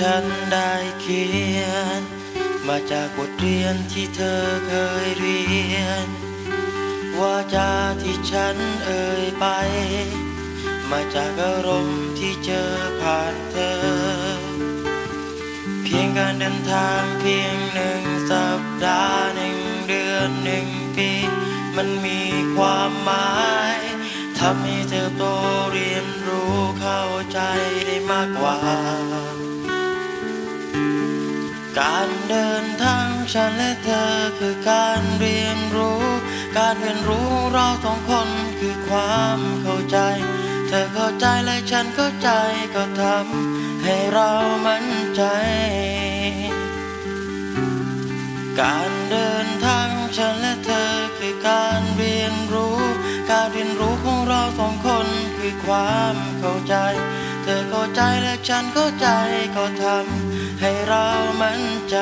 ฉันได้เขียน มาจากบทเรียนที่เธอเคยเรียน ว่าจาที่ฉันเอ่ยไป มาจากอารมณ์ที่เจอผ่านเธอ เพียงการเดินทางเพียงหนึ่งสัปดาห์หนึ่งเดือนหนึ่งปี มันมีความหมายทำให้เธอโตเรียนรู้เข้าใจได้มากกว่า การเดินทางฉันและเธอคือการเรียนรู้ การเรียนรู้เราสองคนคือความเข้าใจ เธอเข้าใจและฉันเข้าใจก็ทำให้เรามั่นใจ การเดินทางฉันและเธอคือการเรียนรู้ การเรียนรู้ของเราสองคนคือความเข้าใจ เธอเข้าใจและฉันเข้าใจก็ทำ ให้เรามั่นใจ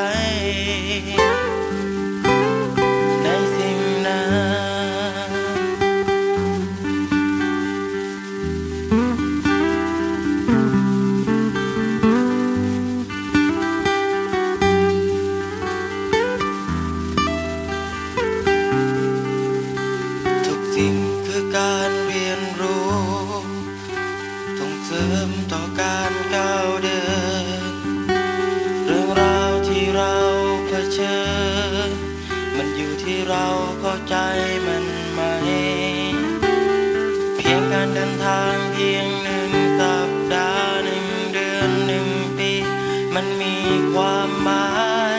ที่เราเข้าใจมันไหม เพียงการเดินทางเพียงหนึ่งสัปดาห์หนึ่งเดือนหนึ่งปี มันมีความหมาย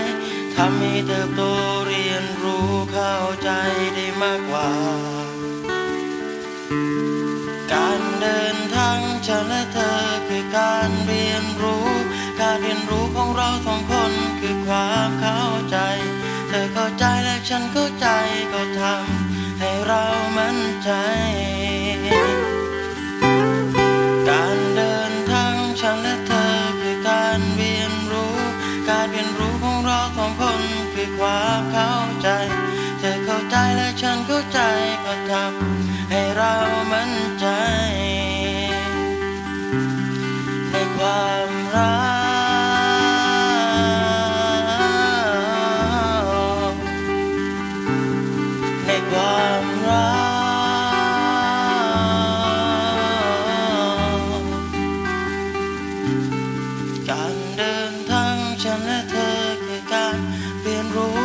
ทำให้เติบโตเรียนรู้เข้าใจได้มากกว่า การเดินทางฉันและเธอคือการเรียนรู้ การเรียนรู้ของเราสองคนคือความ ฉันเข้าใจก็ทำให้เรามั่นใจ การเดินทางฉันและเธอคือการเรียนรู้ การเรียนรู้ของเราสองคนคือความเข้าใจ เธอเข้าใจและฉันเข้าใจ การเดินทางฉันและเธอคือการเรียนรู้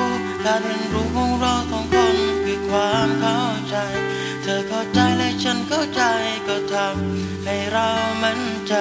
การเรียนรู้ของเราสองคนคือความเข้าใจ เธอเข้าใจและฉันเข้าใจก็ทำให้เรามั่นใจ